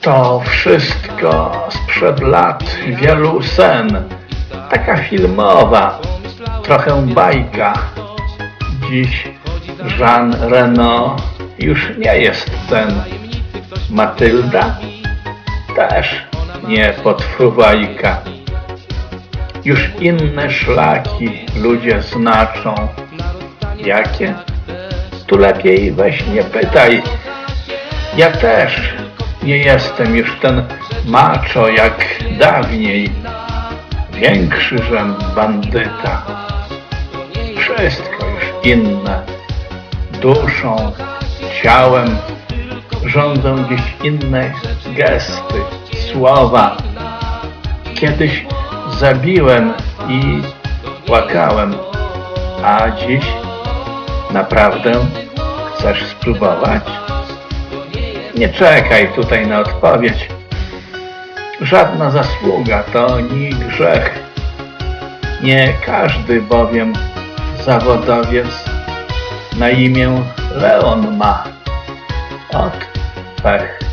To wszystko sprzed lat wielu sen. Taka filmowa, trochę bajka. Dziś Jean Reno już nie jest ten. Matylda też nie podfruwajka. Już inne szlaki ludzie znaczą. Jakie? Tu lepiej weź nie pytaj. Ja też nie jestem już ten macho jak dawniej. Większy żem bandyta. Wszystko już inne. Duszą, ciałem rządzą dziś inne gesty, słowa. Kiedyś zabiłem i płakałem, a dziś naprawdę chcesz spróbować? Nie czekaj tutaj na odpowiedź. Żadna zasługa to ni grzech. Nie każdy bowiem zawodowiec na imię Leon ma. Ot pech.